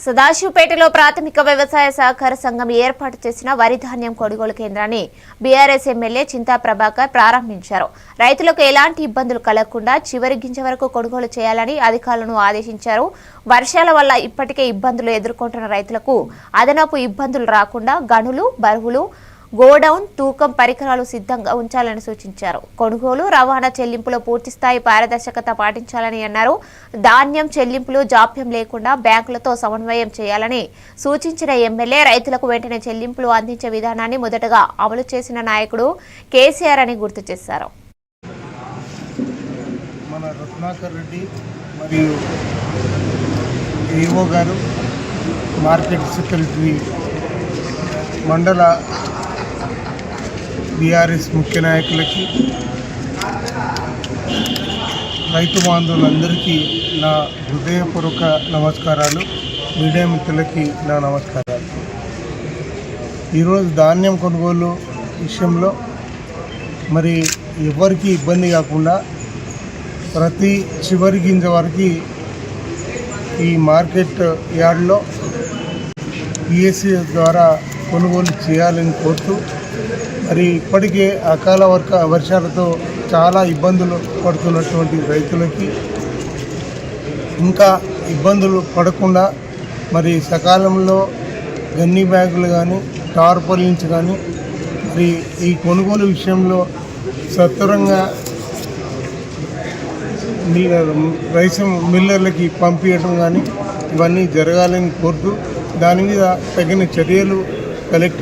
సదాశివపేటలో ప్రాథమిక వ్యవసాయ సహకార సంఘం ఏర్పాటు చేసిన వరి ధాన్యం కొనుగోలు కేంద్రాన్ని బీఆర్ఎస్ ఎమ్మెల్యే చింతా ప్రభాకర్ ప్రారంభించారు. రైతులకు ఎలాంటి ఇబ్బందులు కలగకుండా చివరి గింజ వరకు కొనుగోలు చేయాలని అధికారులను ఆదేశించారు. వర్షాల వల్ల ఇప్పటికే ఇబ్బందులు ఎదుర్కొంటున్న రైతులకు అదనపు ఇబ్బందులు రాకుండా గనులు బరువులు గోడౌన్ తూకం పరికరాలు సిద్ధంగా ఉంచాలని సూచించారు. కొనుగోలు రవాణా చెల్లింపులో పూర్తిస్థాయి పారదర్శకత పాటించాలని అన్నారు. ధాన్యం చెల్లింపులు జాప్యం లేకుండా బ్యాంకులతో సమన్వయం చేయాలని సూచించిన ఎమ్మెల్యే రైతులకు వెంటనే చెల్లింపులు అందించే విధానాన్ని మొదటగా అమలు చేసిన నాయకుడు కేసీఆర్ అని గుర్తు చేశారు. మన రత్నాకర్ రెడ్డి మరియు ఏఓ గారు మార్కెట్ సెక్రటరీ మండల బీఆర్ఎస్ ముఖ్య నాయకులకి రైతు బాంధవులందరికీ నా హృదయపూర్వక నమస్కారాలు మీడియా మిత్రులకి నా నమస్కారాలు. ఈరోజు ధాన్యం కొనుగోలు విషయంలో మరి ఎవరికి ఇబ్బంది కాకుండా ప్రతి చివరి గింజ వరకు ఈ మార్కెట్ యార్డ్లో ఈఎస్సీ ద్వారా కొనుగోలు చేయాలని కోరుతూ మరి ఇప్పటికే అకాల వర్క వర్షాలతో చాలా ఇబ్బందులు పడుతున్నటువంటి రైతులకి ఇంకా ఇబ్బందులు పడకుండా మరి సకాలంలో గన్ని బ్యాగులు కానీ టార్పలిన్స్ కానీ మరి ఈ కొనుగోలు విషయంలో సత్వరంగా రైస్ మిల్లర్లకి పంపించడం కానీ ఇవన్నీ జరగాలని కోరుతూ దాని మీద తగిన చర్యలు కలెక్టర్